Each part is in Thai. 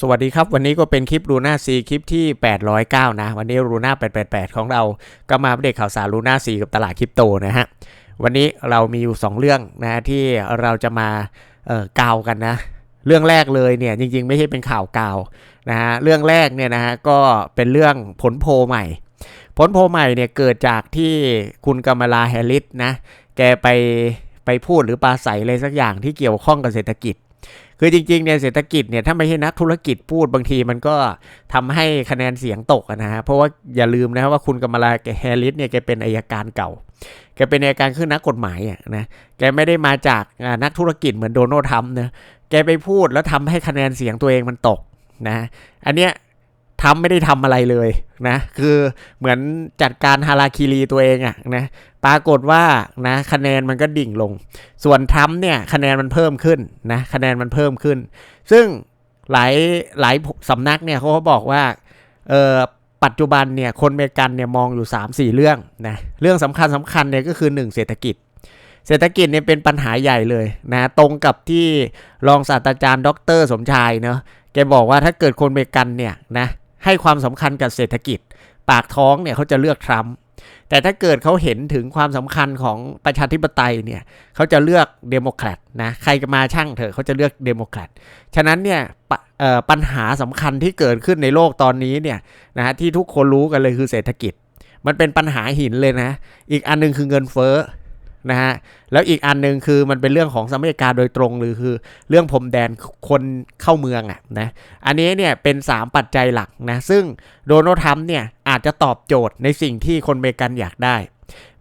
สวัสดีครับ วันนี้ก็เป็นคลิปลูน่าซีคลิปที่ 809 นะ วันนี้ลูน่า888 ของเราก็มาอัปเดตข่าวสารลูน่าซีกับตลาดคริปโตนะฮะ วันนี้เรามีอยู่ 2 เรื่องนะที่เราจะมาเอ่อกาวกันนะ เรื่องแรกเลยเนี่ยจริงๆ ไม่ใช่เป็นข่าวกาวนะฮะเรื่องแรกเนี่ยนะฮะก็เป็นเรื่องผลโพใหม่ ผลโพใหม่เนี่ยเกิดจากที่คุณกำมลาแฮริสนะแกไปไปพูดหรือปาศัยอะไรสักอย่างที่เกี่ยวข้องกับเศรษฐกิจ คือจริงๆเนี่ยเศรษฐกิจเนี่ยถ้าไม่ใช่นักธุรกิจพูดบางทีมันก็ทำให้คะแนนเสียงตกนะฮะเพราะว่าอย่าลืมนะครับว่าคุณกำมลาแฮร์ริสเนี่ยแกเป็นอายการเก่าแกเป็นอายการขึ้นนักกฎหมายอะนะแกไม่ได้มาจากนักธุรกิจเหมือนโดนัลด์ทรัมป์นะแกไปพูดแล้วทำให้คะแนนเสียงตัวเองมันตกนะอันเนี้ยทำไม่ได้ทำอะไรเลยนะคือเหมือนจัดการฮาราคิรีตัวเองอะนะ ปรากฏว่านะคะแนนมันก็ดิ่งลง ส่วนทรัมป์เนี่ยคะแนนมันเพิ่มขึ้นนะคะแนนมันเพิ่มขึ้น ซึ่งหลายหลายสำนักเนี่ยเขาก็บอกว่าเออปัจจุบันเนี่ยคนอเมริกันเนี่ยมองอยู่ 3-4 เรื่องนะเรื่องสำคัญสำคัญเนี่ยก็คือ 1 เศรษฐกิจ เศรษฐกิจเนี่ยเป็นปัญหาใหญ่เลยนะตรงกับที่รองศาสตราจารย์ ดร สมชายเนาะแกบอกว่าถ้าเกิดคนอเมริกันเนี่ยนะให้ความสำคัญกับเศรษฐกิจ ปากท้องเนี่ยเขาจะเลือกทรัมป์ แต่ถ้าเกิดเขาเห็นถึงความสำคัญของประชาธิปไตยเนี่ยเขาจะเลือกเดโมแครตนะใครจะมาช่างเถอะเขาจะเลือกเดโมแครตฉะนั้นเนี่ยปปัญหาสำคัญที่เกิดขึ้นในโลกตอนนี้เนี่ยนะฮะที่ทุกคนรู้กันเลยคือเศรษฐกิจ มันเป็นปัญหาหินเลยนะ อีกอันหนึงคือเงินเฟ้อ นะฮะแล้วอีกอันหนึ่งคือมันเป็นเรื่องของสหรัฐอเมริกาโดยตรงหรือคือเรื่องพรมแดนคนเข้าเมืองอะนะอันนี้เนี่ยเป็น 3 ปัจจัยหลักนะซึ่งโดนัลด์ทรัมป์เนี่ยอาจจะตอบโจทย์ในสิ่งที่คนอเมริกันอยากได้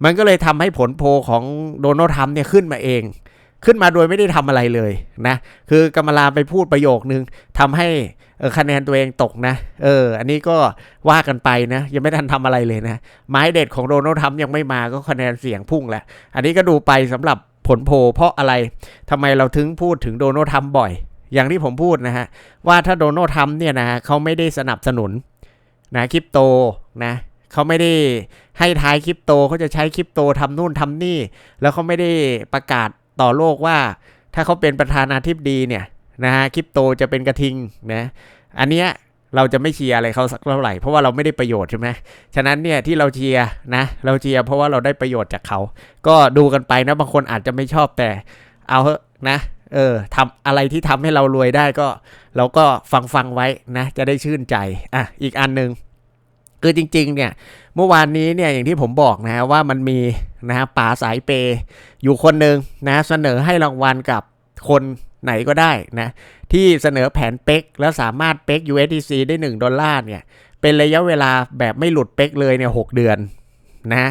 มันก็เลยทำให้ผลโพลของโดนัลด์ทรัมป์เนี่ยขึ้นมาเอง ขึ้นมาโดยไม่ได้ทำอะไรเลยนะคือกำมลาไปพูดประโยคนึงทำให้คะแนนตัวเองตกนะเอออันนี้ก็ว่ากันไปนะยังไม่ทันทำอะไรเลยนะไม้เด็ดของโดนัลด์ทรัมป์ยังไม่มาก็คะแนนเสียงพุ่งแหละอันนี้ก็ดูไปสำหรับผลโพเพราะอะไรทำไมเราถึงพูดถึงโดนัลด์ทรัมป์บ่อย อย่างที่ผมพูดนะฮะว่าถ้าโดนัลด์ทรัมป์เนี่ยนะเขาไม่ได้สนับสนุนนะคริปโตนะเขาไม่ได้ให้ท้ายคริปโตเขาจะใช้คริปโตทำนู่นทำนี่ แล้วเขาไม่ได้ประกาศ ต่อโลกว่า ถ้าเขาเป็นประธานาธิบดีเนี่ยนะฮะคริปโตจะเป็นกระทิงนะอันเนี้ยเราจะไม่เชียร์อะไรเขาสักเท่าไหร่เพราะว่าเราไม่ได้ประโยชน์ใช่ไหมฉะนั้นเนี่ยที่เราเชียร์นะเราเชียร์เพราะว่าเราได้ประโยชน์จากเขา ก็ดูกันไปนะบางคนอาจจะไม่ชอบแต่เอาเถอะนะเออทำอะไรที่ทำให้เรารวยได้ก็ เราก็ฟังฟังไว้นะจะได้ชื่นใจอะอีกอันหนึ่งคือจริง ๆ เนี่ยเมื่อวานนี้เนี่ยอย่างที่ผมบอกนะว่ามันมี นะฮะป๋าสายเปย์อยู่คนหนึ่งนะเสนอให้รางวัลกับคนไหนก็ได้นะที่เสนอแผนเป๊กแล้วสามารถเป๊ก USDC ได้ 1 ดอลลาร์เนี่ย เป็นระยะเวลาแบบไม่หลุดเป๊กเลยเนี่ยหเดือนนะ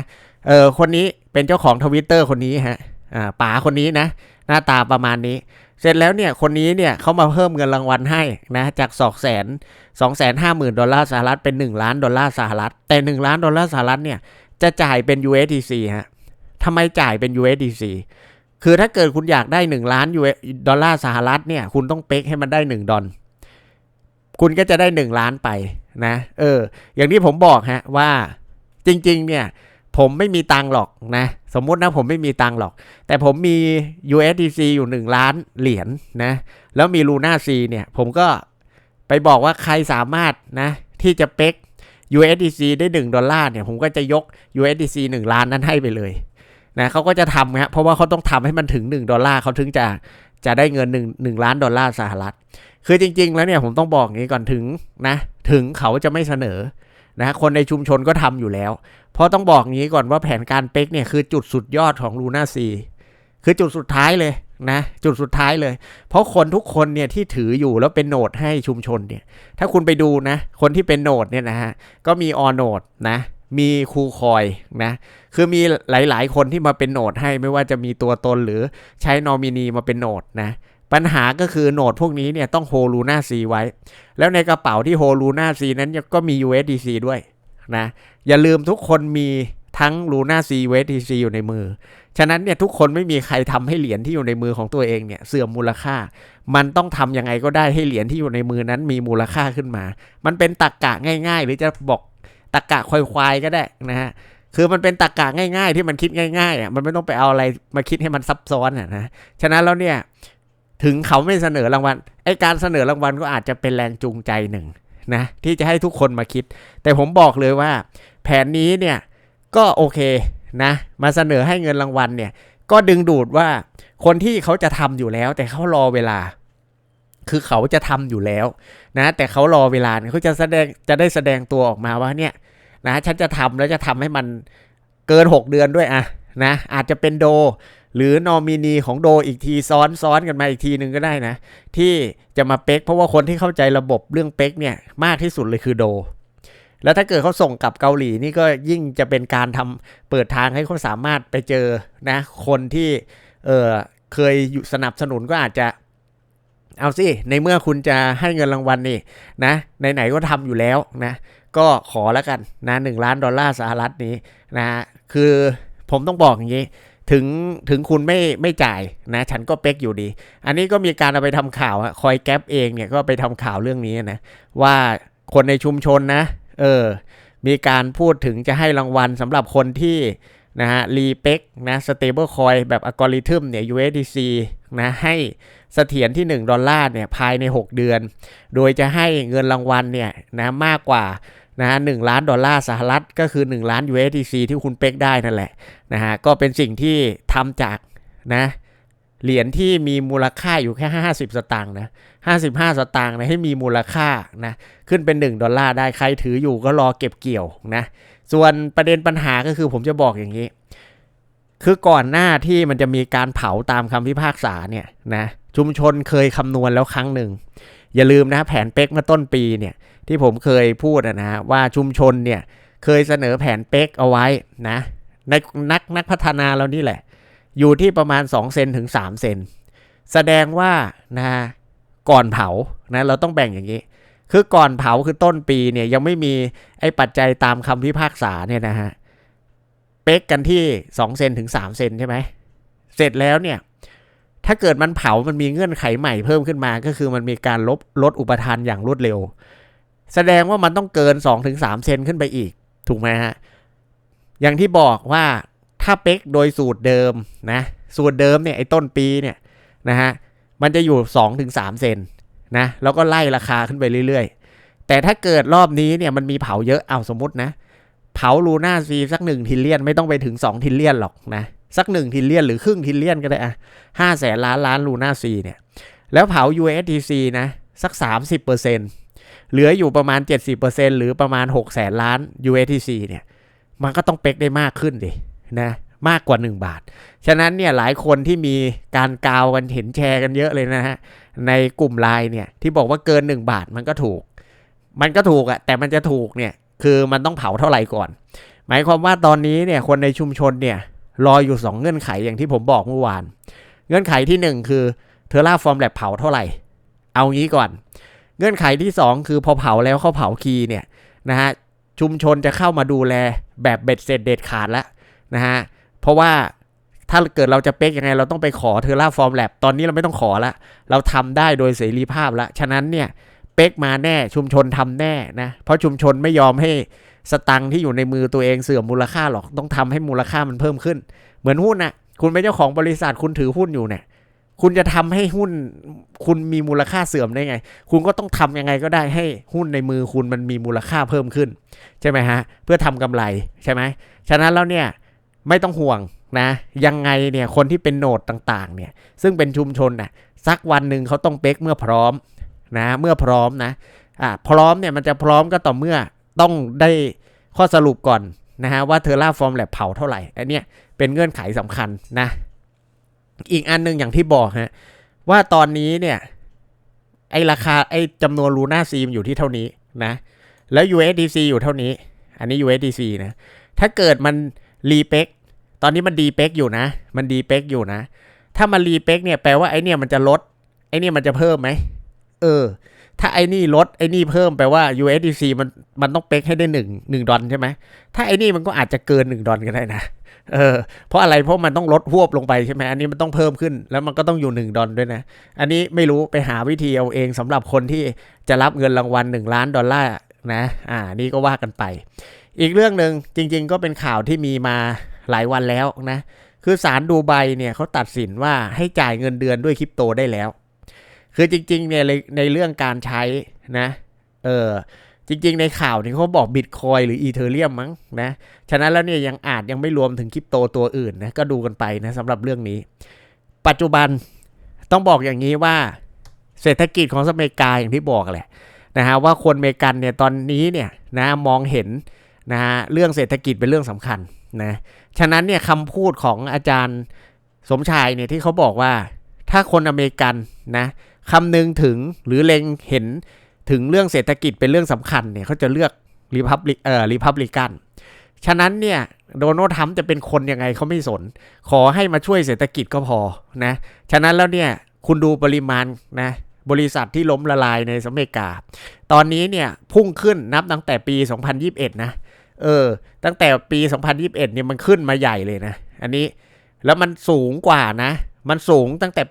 เออคนนี้เป็นเจ้าของทวิตเตอร์คนนี้ฮะอ่าป๋าคนนี้นะ หน้าตาประมาณนี้ เสร็จแล้วเนี่ยคนนี้เนี่ยเขามาเพิ่มเงินรางวัลให้นะจาก2 0 0 0 0 2 5 0 0 0 0ดอลลาร์สหรัฐเป็น 1 ล้านดอลลาร์สหรัฐ แต่ 1 ล้านดอลลาร์สหรัฐเนี่ยจะจ่ายเป็น USDC ฮะ ทำไมจ่ายเป็น USDC คือถ้าเกิดคุณอยากได้ 1 ล้านดอลลาร์สหรัฐเนี่ย คุณต้องเป๊กให้มันได้ 1 ดอล คุณก็จะได้ 1 ล้านไปนะ เออ อย่างที่ผมบอกฮะว่าจริง ๆ เนี่ย ผมไม่มีตังหรอกนะ สมมุตินะผมไม่มีตังหรอก แต่ผมมี USDC อยู่ 1 ล้านเหรียญนะแล้วมี Luna C เนี่ย ผมก็ไปบอกว่าใครสามารถนะ ที่จะเป๊ก USDC ได้ 1 ดอลลาร์เนี่ย ผมก็จะยก USDC 1 ล้านนั้นให้ไปเลย นะเขาก็จะทำครับเพราะว่าเขาต้องทำให้มันถึง 1 ดอลลาร์เขาถึงจะจะได้เงิน1 1ล้านดอลลาร์สหรัฐ คือจริง ๆ แล้วเนี่ยผมต้องบอกอย่างนี้ก่อนถึงนะถึงเขาจะไม่เสนอนะคนในชุมชนก็ทำอยู่แล้ว เพราะต้องบอกอย่างนี้ก่อนว่าแผนการเป๊กเนี่ยคือจุดสุดยอดของลูน่าซีคือจุดสุดท้ายเลยนะ จุดสุดท้ายเลย เพราะคนทุกคนเนี่ยที่ถืออยู่แล้วเป็นโหนดให้ชุมชนเนี่ย ถ้าคุณไปดูนะ คนที่เป็นโหนดเนี่ยนะฮะก็มีออโหนดนะ มีครูคอยนะคือมีหลาย ๆ คนที่มาเป็นโหนดให้ไม่ว่าจะมีตัวตนหรือใช้นอมินีมาเป็นโหนดนะปัญหาก็คือโหนดพวกนี้เนี่ยต้องโฮลูน่าซีไว้ แล้วในกระเป๋าที่โฮลูน่าซีนั้นก็มี USDC ด้วยนะอย่าลืมทุกคนมีทั้งลูน่าซี USDC อยู่ในมือ ฉะนั้นเนี่ยทุกคนไม่มีใครทำให้เหรียญที่อยู่ในมือของตัวเองเนี่ยเสื่อมมูลค่า มันต้องทำยังไงก็ได้ให้เหรียญที่อยู่ในมือนั้นมีมูลค่าขึ้นมา มันเป็นตรกกะง่าย ๆ หรือจะบอก ตรกกะควายๆก็ได้นะฮะคือมันเป็นตรกกะง่ายๆ ที่มันคิดง่ายๆอะมันไม่ต้องไปเอาอะไรมาคิดให้มันซับซ้อนอะนะฉะนั้นแล้วเนี่ยถึงเขาไม่เสนอรางวัลไอการเสนอรางวัลก็อาจจะเป็นแรงจูงใจหนึ่งนะที่จะให้ทุกคนมาคิด แต่ผมบอกเลยว่า แผนนี้เนี่ยก็โอเคนะมาเสนอให้เงินรางวัลเนี่ยก็ดึงดูดว่าคนที่เขาจะทำอยู่แล้ว แต่เขารอเวลา คือเขาจะทำอยู่แล้วนะ แต่เขารอเวลาเขาจะแสดงจะได้แสดงตัวออกมาว่าเนี่ยนะฉันจะทำแล้วจะทำให้มันเกิน 6 เดือนด้วยอะนะอาจจะเป็นโด หรือนอมินีของโดอีกทีซ้อนซ้อนกันมาอีกทีหนึ่งก็ได้นะ ที่จะมาเป๊กเพราะว่าคนที่เข้าใจระบบเรื่องเป๊กเนี่ยมากที่สุดเลยคือโด แล้วถ้าเกิดเขาส่งกลับเกาหลีนี่ก็ยิ่งจะเป็นการทำเปิดทางให้เขาสามารถไปเจอนะคนที่เออเคยอยู่สนับสนุนก็อาจจะ เอาสิในเมื่อคุณจะให้เงินรางวัลนี่นะไหนๆก็ทำอยู่แล้วนะก็ขอแล้วกันนะหนึ่งล้านดอลลาร์สหรัฐนี้นะคือผมต้องบอกอย่างนี้ถึงถึงคุณไม่ไม่จ่ายนะฉันก็เป๊กอยู่ดี อันนี้ก็มีการเอาไปทำข่าวอะคอยแก๊ปเองเนี่ยก็ไปทำข่าวเรื่องนี้นะว่าคนในชุมชนนะเออมีการพูดถึงจะให้รางวัลสำหรับคนที่นะฮะรีเป็กนะสเตเบิลคอยแบบอัลกอริทึมเนี่ย USDC นะให้เสถียรที่ 1 ดอลลาร์เนี่ยภายใน 6 เดือน โดยจะให้เงินรางวัลเนี่ยนะมากกว่านะฮะหล้านดอลลาร์สหรัฐก็คือ 1 ล้าน USDC ที่คุณเป็กได้นั่นแหละนะฮะก็เป็นสิ่งที่ทำจากนะเหรียญที่มีมูลค่าอยู่แค่ 50 สตางค์นะ 55 สตางค์นะให้มีมูลค่านะขึ้นเป็น 1 ดอลลาร์ได้ใครถืออยู่ก็รอเก็บเกี่ยวนะส่วนประเด็นปัญหาก็คือผมจะบอกอย่างนี้ คือก่อนหน้าที่มันจะมีการเผาตามคำพิพากษาเนี่ยนะชุมชนเคยคำนวณแล้วครั้งหนึ่ง อย่าลืมนะแผนเป๊กเมื่อต้นปีเนี่ยที่ผมเคยพูดนะว่าชุมชนเนี่ยเคยเสนอแผนเป๊กเอาไว้นะในนักนักพัฒนาเรานี่แหละ อยู่ที่ประมาณ 2 เซนถึง 3 เซนแสดงว่านะก่อนเผานะเราต้องแบ่งอย่างนี้ คือก่อนเผาคือต้นปีเนี่ยยังไม่มีไอ้ปัจจัยตามคำพิพากษาเนี่ยนะฮะ เป๊กกันที่2เซนถึง3เซนใช่ไหมเสร็จแล้วเนี่ย ถ้าเกิดมันเผามันมีเงื่อนไขใหม่เพิ่มขึ้นมา ก็คือมันมีการลบลดอุปทานอย่างรวดเร็ว แสดงว่ามันต้องเกิน2-3เซนขึ้นไปอีก ถูกไหมฮะอย่างที่บอกว่าถ้าเป๊กโดยสูตรเดิมนะสูตรเดิมเนี่ยไอ้ต้นปีเนี่ยนะฮะมันจะอยู่ 2-3 เซนนะแล้วก็ไล่ราคาขึ้นไปเรื่อย ๆ แต่ถ้าเกิดรอบนี้เนี่ยมันมีเผาเยอะเอาสมมตินะ เผาลูน่าซีสักหนึ่งทิลเลียนไม่ต้องไปถึง2ทิลเลียนหรอกนะสักหนึ่งทิลเลียนหรือครึ่งทิลเลียนก็ได้อะห้าแสนล้านล้านลูน่าซีเนี่ย แล้วเผา USDC นะ สัก 30%เหลืออยู่ประมาณ 70%หรือประมาณ6แสนล้าน USDC เนี่ย มันก็ต้องเป๊กได้มากขึ้นดินะมากกว่า 1 บาท ฉะนั้นเนี่ยหลายคนที่มีการกาวกันเห็นแชร์กันเยอะเลยนะฮะ ในกลุ่มไลน์เนี่ยที่บอกว่าเกิน 1 บาทมันก็ถูก มันก็ถูกอะแต่มันจะถูกเนี่ย คือมันต้องเผาเท่าไหร่ก่อน หมายความว่าตอนนี้เนี่ยคนในชุมชนเนี่ยรออยู่ 2 เงื่อนไขอย่างที่ผมบอกเมื่อวาน เงื่อนไขที่ 1 คือเทอร่าฟอร์มแลบเผาเท่าไหร่ เอางี้ก่อน เงื่อนไขที่ 2 คือพอเผาแล้วเขาเผาคีเนี่ยนะฮะชุมชนจะเข้ามาดูแลแบบเบ็ดเสร็จเด็ดขาดแล้วนะฮะเพราะว่าถ้าเกิดเราจะเป๊กยังไงเราต้องไปขอเทอร่าฟอร์มแลบตอนนี้เราไม่ต้องขอละเราทำได้โดยเสรีภาพละฉะนั้นเนี่ย ป๊กมาแน่ชุมชนทำแน่นะเพราะชุมชนไม่ยอมให้สตังที่อยู่ในมือตัวเองเสื่อมมูลค่าหรอกต้องทำให้มูลค่ามันเพิ่มขึ้น เหมือนหุ้นน่ะคุณเป็นเจ้าของบริษัทคุณถือหุ้นอยู่เนี่ยคุณจะทำให้หุ้นคุณมีมูลค่าเสื่อมได้ไง คุณก็ต้องทำยังไงก็ได้ให้หุ้นในมือคุณมันมีมูลค่าเพิ่มขึ้น ใช่ไหมฮะ เพื่อทำกำไรใช่ไหมฉะนั้นแล้วเนี่ยไม่ต้องห่วงนะ ยังไงเนี่ยคนที่เป็นโนดต่างๆเนี่ยซึ่งเป็นชุมชนน่ะสักวันหนึ่งเขาต้องเป๊กเมื่อพร้อม นะเมื่อพร้อมนะอ่าพร้อมเนี่ยมันจะพร้อมก็ต่อเมื่อต้องได้ข้อสรุปก่อนนะฮะว่าเทอร่าฟอร์มแลบเผาเท่าไหร่อันเนี้ยเป็นเงื่อนไขสำคัญนะ อีกอันหนึ่งอย่างที่บอกฮะว่าตอนนี้เนี่ยไอราคาไอจำนวนลูน่าซีมอยู่ที่เท่านี้นะแล้ว USDC อยู่เท่านี้ อันนี้ USDC นะ ถ้าเกิดมันรีเป็กตอนนี้มันดีเป็กอยู่นะ มันดีเป็กอยู่นะ ถ้ามันรีเป็กเนี่ยแปลว่าไอเนี่ยมันจะลด ไอเนี่ยมันจะเพิ่มไหม เออ ถ้าไอ้นี่ลดไอ้นี่เพิ่มแปลว่า USDC มันมันต้องเป๊กให้ได้หนึ่งหนึ่งดอลใช่ไหมถ้าไอ้นี่มันก็อาจจะเกินหนึ่งดอลก็ได้นะเออเพราะอะไรเพราะมันต้องลดหวบลงไปใช่ไหมอันนี้มันต้องเพิ่มขึ้นแล้วมันก็ต้องอยู่หนึ่งดอลด้วยนะ อันนี้ไม่รู้ไปหาวิธีเอาเองสำหรับคนที่จะรับเงินรางวัลหนึ่งล้านดอลลาร์นะอ่านี่ก็ว่ากันไป อีกเรื่องหนึ่งจริง ๆ ก็เป็นข่าวที่มีมาหลายวันแล้วนะ คือศาลดูไบเนี่ยเขาตัดสินว่าให้จ่ายเงินเดือนด้วยคริปโตได้แล้ว คือจริงๆเนี่ยในในเรื่องการใช้นะ เออจริงๆ ในข่าวนี่เขาบอกบิตคอยหรืออีเทเรียมมั้งนะ ฉะนั้นแล้วเนี่ยยังอาจยังไม่รวมถึงคริปโตตัวอื่นนะ ก็ดูกันไปนะสำหรับเรื่องนี้ ปัจจุบันต้องบอกอย่างนี้ว่า เศรษฐกิจของอเมริกาอย่างที่บอกแหละนะฮะว่าคนอเมริกันเนี่ยตอนนี้เนี่ยนะมองเห็นนะฮะเรื่องเศรษฐกิจเป็นเรื่องสำคัญนะฉะนั้นเนี่ยคำพูดของอาจารย์สมชายเนี่ยที่เขาบอกว่าถ้าคนอเมริกันนะ คำนึงถึงหรือเล็งเห็นถึงเรื่องเศรษฐกิจเป็นเรื่องสำคัญเนี่ยเขาจะเลือกรีพับลิเอ่อรีพับลิกันฉะนั้นเนี่ยโดนัลด์ทรัมป์จะเป็นคนยังไงเขาไม่สน ขอให้มาช่วยเศรษฐกิจก็พอนะฉะนั้นแล้วเนี่ยคุณดูปริมาณนะบริษัทที่ล้มละลายในสหรัฐอเมริกา ตอนนี้เนี่ยพุ่งขึ้นนับตั้งแต่ปี 2021 นะเออตั้งแต่ปี 2021 เนี่ยมันขึ้นมาใหญ่เลยนะ อันนี้แล้วมันสูงกว่านะ มันสูงตั้งแต่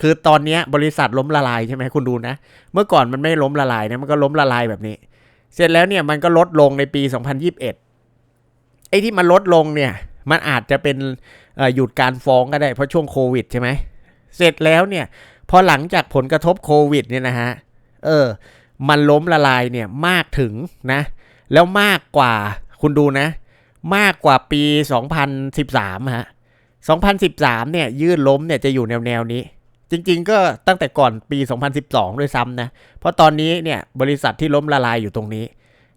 คือตอนนี้บริษัทล้มละลายใช่ไหมคุณดูนะ เมื่อก่อนมันไม่ล้มละลายนะมันก็ล้มละลายแบบนี้ เสร็จแล้วเนี่ยมันก็ลดลงในปี 2021 ไอ้ที่มันลดลงเนี่ย มันอาจจะเป็นหยุดการฟ้องก็ได้เพราะช่วงโควิดใช่ไหมเสร็จแล้วเนี่ยพอหลังจากผลกระทบโควิดเนี่ยนะฮะเออ มันล้มละลายเนี่ยมากถึงนะ แล้วมากกว่าคุณดูนะ มากกว่าปี 2013ฮะ2013เนี่ย ยื่นล้มเนี่ยจะอยู่แนวแนวนี้ จริง ๆ ก็ตั้งแต่ก่อนปี 2012 ด้วยซ้ำนะ เพราะตอนนี้เนี่ยบริษัทที่ล้มละลายอยู่ตรงนี้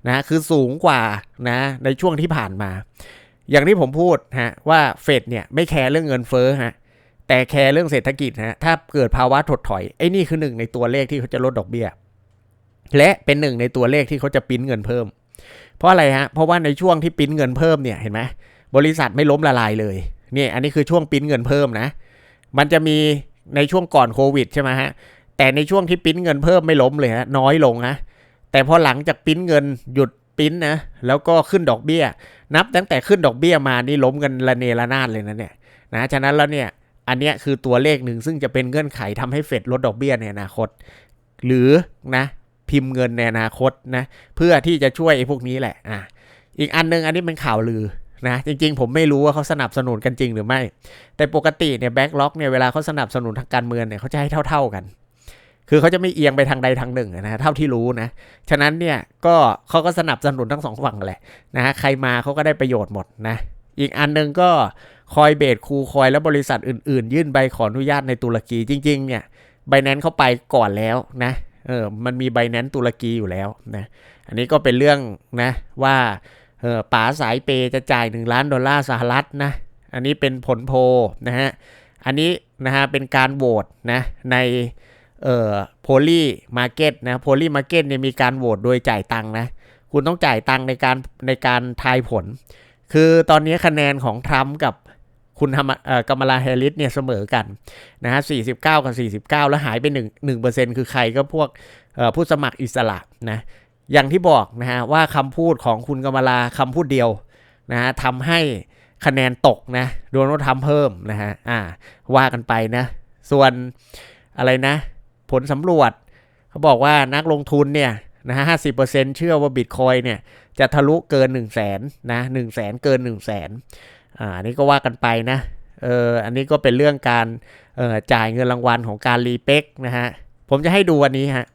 นะคือสูงกว่านะในช่วงที่ผ่านมา อย่างที่ผมพูดฮะว่าเฟดเนี่ยไม่แคร์เรื่องเงินเฟ้อฮะแต่แคร์เรื่องเศรษฐกิจฮะถ้าเกิดภาวะถดถอยไอ้นี่คือหนึ่งในตัวเลขที่เขาจะลดดอกเบี้ย และเป็นหนึ่งในตัวเลขที่เขาจะปริ้นเงินเพิ่ม เพราะอะไรฮะเพราะว่าในช่วงที่ปริ้นเงินเพิ่มเนี่ยเห็นไหมบริษัทไม่ล้มละลายเลยเนี่ยอันนี้คือช่วงปริ้นเงินเพิ่มนะ มันจะมี ในช่วงก่อนโควิดใช่ไหมฮะ แต่ในช่วงที่ปิ้นเงินเพิ่มไม่ล้มเลยฮะน้อยลงนะแต่พอหลังจากปิ้นเงินหยุดปิ้นนะแล้วก็ขึ้นดอกเบี้ย นับตั้งแต่ขึ้นดอกเบี้ยมานี่ล้มกันระเนระนาดเลยนะเนี่ยนะฉะนั้นแล้วเนี่ยอันเนี้ยคือตัวเลขหนึ่งซึ่งจะเป็นเงื่อนไขทำให้เฟดลดดอกเบี้ยในอนาคต หรือนะพิมพ์เงินในอนาคตนะเพื่อที่จะช่วยไอ้พวกนี้แหละอะอีกอันนึงอันนี้เป็นข่าวลือ นะจริงๆ ผมไม่รู้ว่าเขาสนับสนุนกันจริงหรือไม่ แต่ปกติเนี่ยแบ็กล็อกเนี่ยเวลาเขาสนับสนุนทางการเมืองเนี่ยเขาจะให้เท่า ๆกัน คือเขาจะไม่เอียงไปทางใดทางหนึ่งนะเท่าที่รู้นะฉะนั้นเนี่ยก็เขาก็สนับสนุนทั้งสองฝั่งแหละนะฮะใครมาเขาก็ได้ประโยชน์หมดนะอีกอันหนึงก็คอยเบสคูคอยและบริษัทอื่นๆ ยื่นใบขออนุญาตในตุรกีจริง ๆ เนี่ยไบแนนเข้าไปก่อนแล้วนะเออมันมีไบแนนตุรกีอยู่แล้วนะอันนี้ก็เป็นเรื่องนะว่า เออป๋าสายเปย์จะจ่าย 1 ล้านดอลลาร์สหรัฐนะ อันนี้เป็นผลโพลนะฮะ อันนี้นะฮะเป็นการโหวตนะในเอ่อโพลีมาร์เก็ตนะโพลีมาร์เก็ตเนี่ยมีการโหวตโดยจ่ายตังค์นะ คุณต้องจ่ายตังค์ในการในการทายผล คือตอนนี้คะแนนของทรัมป์กับคุณธรรมเอ่อกำมลาแฮริสเนี่ยเสมอกันนะฮะ49 กับ 49 แล้วหายไป1 1%คือใครก็พวกผู้สมัครอิสระนะ อย่างที่บอกนะฮะว่าคำพูดของคุณกำมลาคำพูดเดียวนะฮะทำให้คะแนนตกนะโดนทำเพิ่มนะฮะอ่าว่ากันไปนะ ส่วนอะไรนะ ผลสำรวจเขาบอกว่านักลงทุนเนี่ยนะฮะห้าสิบเปอร์เซ็นเชื่อว่าบิตคอยเนี่ยจะทะลุเกิน1นึ่งแสนนะหนึ่งแสนเกิน1นึ่งแสนอ่านนี้ก็ว่ากันไปนะเอออันนี้ก็เป็นเรื่องการเออจ่ายเงินรางวัลของการรีเป็กนะฮะผมจะให้ดูวันนี้ฮะ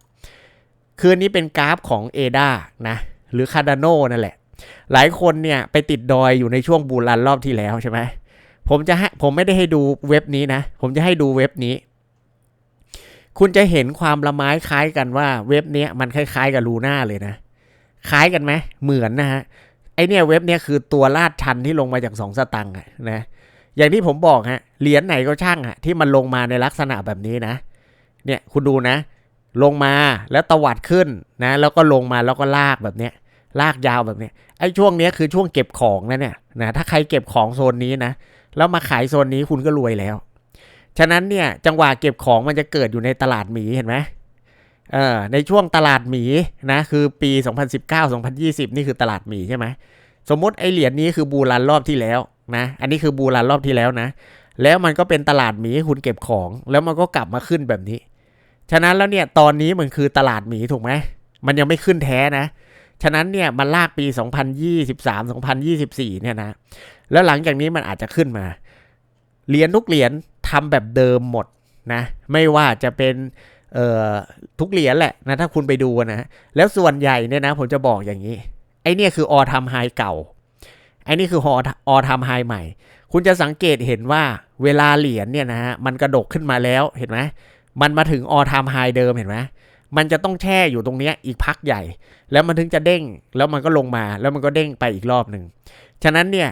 คืนนี้เป็นกราฟของ a d a นะหรือ Cardano นั่นแหละ หลายคนเนี่ยไปติดดอยอยู่ในช่วงบูรันรอบที่แล้วใช่ไหมผมจะให้ผมไม่ได้ให้ดูเว็บนี้นะ ผมจะให้ดูเว็บนี้ คุณจะเห็นความละไม้คล้ายกันว่าเว็บนี้มันคล้ายๆกับลูน่าเลยนะ คล้ายกันไหมเหมือนนะฮะไอเนี่ยเว็บเนี้ยคือตัวลาดชันที่ลงมาจากสองสตังค์อะนะอย่างที่ผมบอกฮะเหรียญไหนก็ช่างอะที่มันลงมาในลักษณะแบบนี้นะ เนี่ยคุณดูนะ ลงมาแล้วตวัดขึ้นนะแล้วก็ลงมาแล้วก็ลากแบบเนี้ยลากยาวแบบเนี้ยไอ้ช่วงเนี้ยคือช่วงเก็บของนะเนี่ยนะถ้าใครเก็บของโซนนี้นะแล้วมาขายโซนนี้คุณก็รวยแล้ว ฉะนั้นเนี่ยจังหวะเก็บของมันจะเกิดอยู่ในตลาดหมีเห็นไหมเออในช่วงตลาดหมีนะคือปี 2019-2020 นี่คือตลาดหมีใช่ไหมสมมติไอเหรียญนี้คือบูรันรอบที่แล้วนะอันนี้คือบูรันรอบที่แล้วนะ แล้วมันก็เป็นตลาดหมีให้คุณเก็บของ แล้วมันก็กลับมาขึ้นแบบนี้ ฉะนั้นแล้วเนี่ยตอนนี้มันคือตลาดหมีถูกไหมมันยังไม่ขึ้นแท้นะ ฉะนั้นเนี่ยมันลากปี 2023 2024 เนี่ยนะ แล้วหลังจากนี้มันอาจจะขึ้นมา เหรียญทุกเหรียญทำแบบเดิมหมดนะ ไม่ว่าจะเป็นเอ่อทุกเหรียญแหละนะถ้าคุณไปดูนะแล้วส่วนใหญ่เนี่ยนะผมจะบอกอย่างนี้ ไอเนี่ยคือออทำไฮเก่า ไอนี่คืออออทำไฮใหม่ คุณจะสังเกตเห็นว่าเวลาเหรียญเนี่ยนะฮะมันกระดกขึ้นมาแล้วเห็นไหม มันมาถึงออทำไฮเดิมเห็นไหมมันจะต้องแช่อยู่ตรงเนี้ยอีกพักใหญ่ แล้วมันถึงจะเด้งแล้วมันก็ลงมาแล้วมันก็เด้งไปอีกรอบหนึ่งฉะนั้นเนี่ย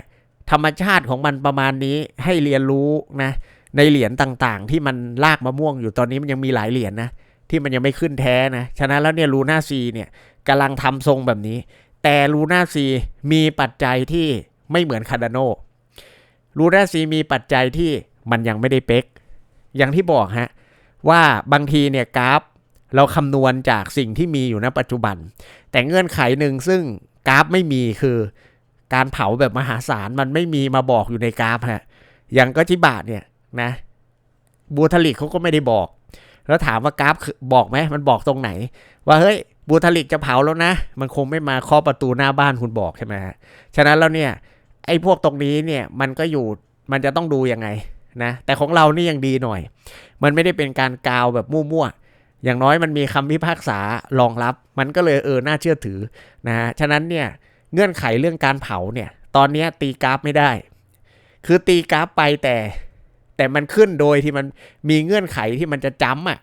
ธรรมชาติของมันประมาณนี้ให้เรียนรู้นะในเหรียญต่างๆ ที่มันลากมะม่วงอยู่ตอนนี้มันยังมีหลายเหรียญนะที่มันยังไม่ขึ้นแท้นะฉะนั้นแล้วเนี่ยลูน่าซีเนี่ยกำลังทำทรงแบบนี้ แต่ลูน่าซีมีปัจจัยที่ไม่เหมือนคาร์ดาโนลูน่าซีมีปัจจัยที่มันยังไม่ได้เป๊กอย่างที่บอกฮะ ว่าบางทีเนี่ยกราฟ เราคำนวณจากสิ่งที่มีอยู่ณปัจจุบัน แต่เงื่อนไขหนึ่งซึ่งกราฟไม่มีคือการเผาแบบมหาศาลมันไม่มีมาบอกอยู่ในกราฟฮะอย่างก็จิบาทเนี่ยนะบูทลิกเขาก็ไม่ได้บอก แล้วถามว่ากราฟบอกไหมมันบอกตรงไหน ว่าเฮ้ยบูทลิกจะเผาแล้วนะ มันคงไม่มาเคาะประตูหน้าบ้านคุณบอกใช่ไหมฮะฉะนั้นแล้วเนี่ยไอ้พวกตรงนี้เนี่ยมันก็อยู่มันจะต้องดูยังไง นะแต่ของเรานี่ยังดีหน่อย มันไม่ได้เป็นการกาวแบบมั่วๆอย่างน้อยมันมีคำพิพากษารองรับ มันก็เลยเออน่าเชื่อถือนะฮะฉะนั้นเนี่ยเงื่อนไขเรื่องการเผาเนี่ย ตอนนี้ตีกราฟไม่ได้ คือตีกราฟไปแต่ แต่มันขึ้นโดยที่มันมีเงื่อนไขที่มันจะจำอะ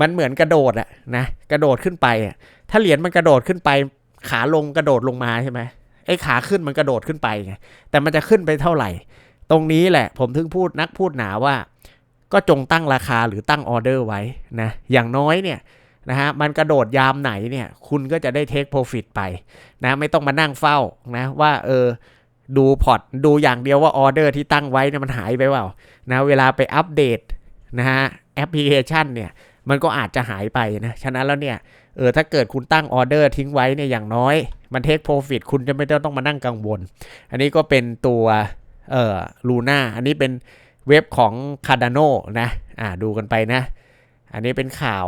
มันเหมือนกระโดดอะนะกระโดดขึ้นไปอะถ้าเหรียญมันกระโดดขึ้นไป ขาลงกระโดดลงมาใช่ไหมไอ้ขาขึ้นมันกระโดดขึ้นไปไงแต่มันจะขึ้นไปเท่าไหร่ ตรงนี้แหละผมถึงพูดนักพูดหนาว่า ก็จงตั้งราคาหรือตั้งออเดอร์ไว้นะอย่างน้อยเนี่ยนะฮะมันกระโดดยามไหนเนี่ยคุณก็จะได้เทคโปรฟิตไปนะไม่ต้องมานั่งเฝ้านะว่าเออดูพอร์ตดูอย่างเดียวว่าออเดอร์ที่ตั้งไว้เนี่ยมันหายไปเปล่านะเวลาไปอัปเดตนะฮะแอปพลิเคชันเนี่ยมันก็อาจจะหายไปนะฉะนั้นแล้วเนี่ยเออถ้าเกิดคุณตั้งออเดอร์ทิ้งไว้เนี่ยอย่างน้อย มันเทคโปรฟิตคุณจะไม่ต้องมานั่งกังวล อันนี้ก็เป็นตัว เอ่อลูน่าอันนี้เป็นเว็บของ Cardano นะอ่าดูกันไปนะ อันนี้เป็นข่าว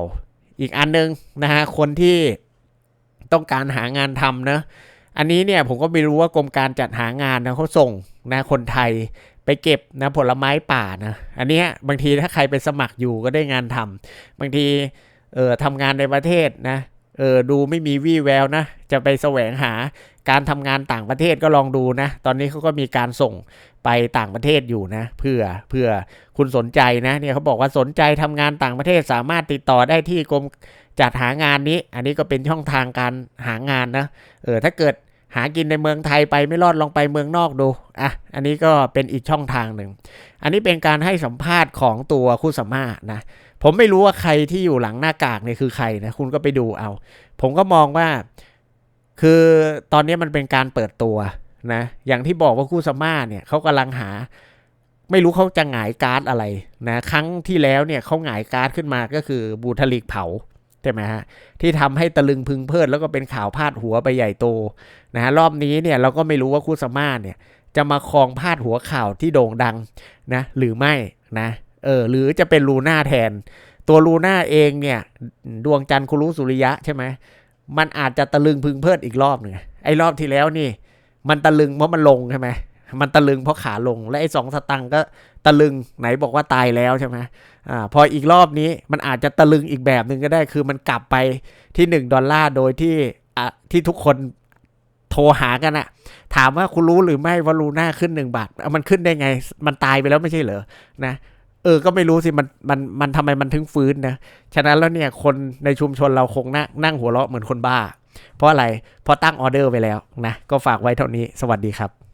อีกอันนึงนะฮะคนที่ต้องการหางานทำนะอันนี้เนี่ยผมก็ไม่รู้ว่ากรมการจัดหางานนะเขาส่งนะคนไทยไปเก็บนะผลไม้ป่านะอันนี้บางทีถ้าใครไปสมัครอยู่ก็ได้งานทำบางทีเออทำงานในประเทศนะ เออดูไม่มีวี่แววนะ จะไปแสวงหาการทำงานต่างประเทศก็ลองดูนะ ตอนนี้เขาก็มีการส่งไปต่างประเทศอยู่นะ เพื่อเพื่อคุณสนใจนะเนี่ยเขาบอกว่าสนใจทำงานต่างประเทศสามารถติดต่อได้ที่กรมจัดหางานนี้ อันนี้ก็เป็นช่องทางการหางานนะเออถ้าเกิด หากินในเมืองไทยไปไม่รอดลองไปเมืองนอกดูอะอันนี้ก็เป็นอีกช่องทางหนึ่ง อันนี้เป็นการให้สัมภาษณ์ของตัวคู่สัมานะผมไม่รู้ว่าใครที่อยู่หลังหน้ากากเนี่ยคือใครนะคุณก็ไปดูเอา ผมก็มองว่า คือตอนนี้มันเป็นการเปิดตัวนะอย่างที่บอกว่าคู่สมาเนี่ยเขากำลังหาไม่รู้เขาจะหงายการ์ดอะไรนะครั้งที่แล้วเนี่ยเขาหงายการ์ดขึ้นมาก็คือบูทลิกเผา ใช่ไหมฮะที่ทำให้ตะลึงพึงเพลิดแล้วก็เป็นข่าวพาดหัวไปใหญ่โตนะฮะรอบนี้เนี่ยเราก็ไม่รู้ว่าคู่สมาเนี่ยจะมาครองพาดหัวข่าวที่โด่งดังนะหรือไม่นะเออหรือจะเป็นลูน่าแทน ตัวลูน่าเองเนี่ยดวงจันทร์คุรุสุริยะใช่ไหมมันอาจจะตะลึงพึงเพลิดอีกรอบหนึ่งไอ้รอบที่แล้วนี่ มันตะลึงเพราะมันลงใช่ไหม มันตะลึงเพราะขาลง และไอ้สองสตังก็ตะลึงไหนบอกว่าตายแล้วใช่ไหมอ่าพออีกรอบนี้มันอาจจะตะลึงอีกแบบหนึ่งก็ได้ คือมันกลับไปที่หนึ่งดอลลาร์โดยที่อะที่ทุกคนโทรหากันอะถามว่าคุณรู้หรือไม่ว่าลูน่าขึ้นหนึ่งบาทมันขึ้นได้ไง มันตายไปแล้วไม่ใช่เหรอนะเออ ก็ไม่รู้สิ มัน มัน มันทำไมมันถึงฟื้นนะ ฉะนั้นแล้วเนี่ย คนในชุมชนเราคงนั่งนั่งหัวเราะเหมือนคนบ้า เพราะอะไร เพราะตั้งออเดอร์ไปแล้วนะ ก็ฝากไว้เท่านี้ สวัสดีครับ